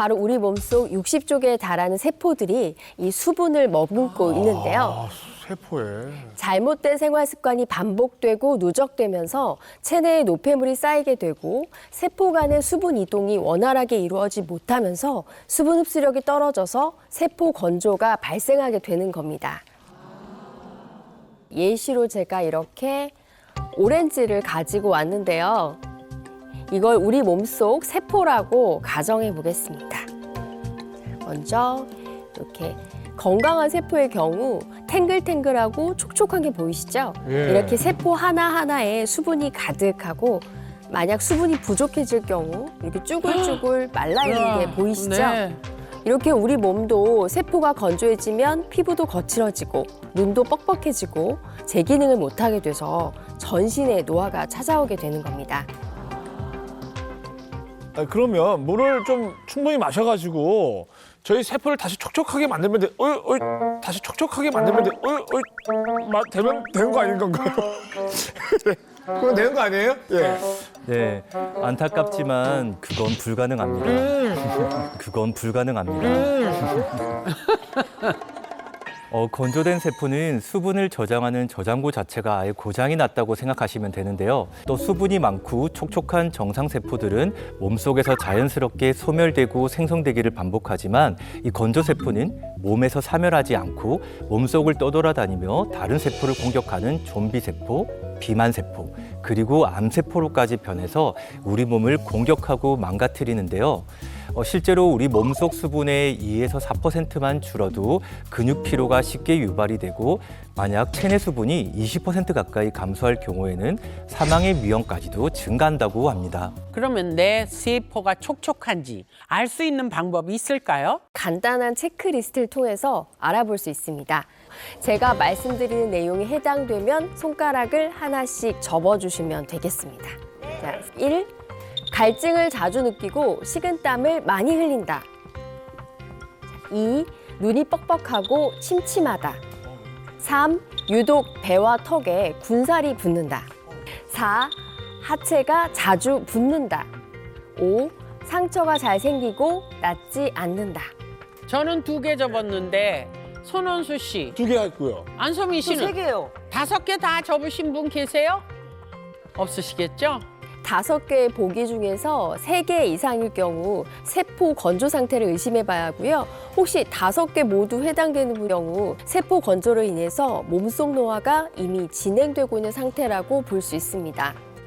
바로 우리 몸속 60조 개에 달하는 세포들이 이 수분을 머금고 있는데요. 아, 세포에. 잘못된 생활 습관이 반복되고 누적되면서 체내에 노폐물이 쌓이게 되고 세포 간의 수분 이동이 원활하게 이루어지지 못하면서 수분 흡수력이 떨어져서 세포 건조가 발생하게 되는 겁니다. 예시로 제가 이렇게 오렌지를 가지고 왔는데요. 이걸 우리 몸속 세포라고 가정해 보겠습니다. 먼저 이렇게 건강한 세포의 경우 탱글탱글하고 촉촉한 게 보이시죠? 예. 이렇게 세포 하나하나에 수분이 가득하고 만약 수분이 부족해질 경우 이렇게 쭈글쭈글 말라 있는 게 보이시죠? 네. 이렇게 우리 몸도 세포가 건조해지면 피부도 거칠어지고 눈도 뻑뻑해지고 제 기능을 못하게 돼서 전신에 노화가 찾아오게 되는 겁니다. 아, 그러면 물을 좀 충분히 마셔가지고 저희 세포를 다시 촉촉하게 만들면 돼. 어이, 어이, 다시 촉촉하게 만들면 돼. 어이, 어이, 마, 되면 되는 거 아닌 건가요? 그건 되는 거 아니에요? 예. 네, 안타깝지만 그건 불가능합니다. 그건 불가능합니다. 어, 건조된 세포는 수분을 저장하는 저장고 자체가 아예 고장이 났다고 생각하시면 되는데요. 또 수분이 많고 촉촉한 정상 세포들은 몸속에서 자연스럽게 소멸되고 생성되기를 반복하지만 이 건조 세포는 몸에서 사멸하지 않고 몸속을 떠돌아다니며 다른 세포를 공격하는 좀비 세포, 비만 세포, 그리고 암 세포로까지 변해서 우리 몸을 공격하고 망가뜨리는데요. 어, 실제로 우리 몸속 수분의 2에서 4%만 줄어도 근육 피로가 쉽게 유발이 되고 만약 체내 수분이 20% 가까이 감소할 경우에는 사망의 위험까지도 증가한다고 합니다. 그러면 내 세포가 촉촉한지 알 수 있는 방법이 있을까요? 간단한 체크리스트를 통해서 알아볼 수 있습니다. 제가 말씀드리는 내용이 해당되면 손가락을 하나씩 접어주시면 되겠습니다. 자, 1. 갈증을 자주 느끼고 식은땀을 많이 흘린다. 2. 눈이 뻑뻑하고 침침하다. 3. 유독 배와 턱에 군살이 붙는다. 4. 하체가 자주 붓는다. 5. 상처가 잘 생기고 낫지 않는다. 저는 두 개 접었는데 손원수 씨, 두 개 했고요. 안소민 씨는 개요. 다섯 개 다 접으신 분 계세요? 없으시겠죠? 다섯 개의 보기 중에서 세 개 이상일 경우 세포 건조 상태를 의심해 봐야 하고요. 혹시 다섯 개 모두 해당되는 경우 세포 건조로 인해서 몸속 노화가 이미 진행되고 있는 상태라고 볼 수 있습니다.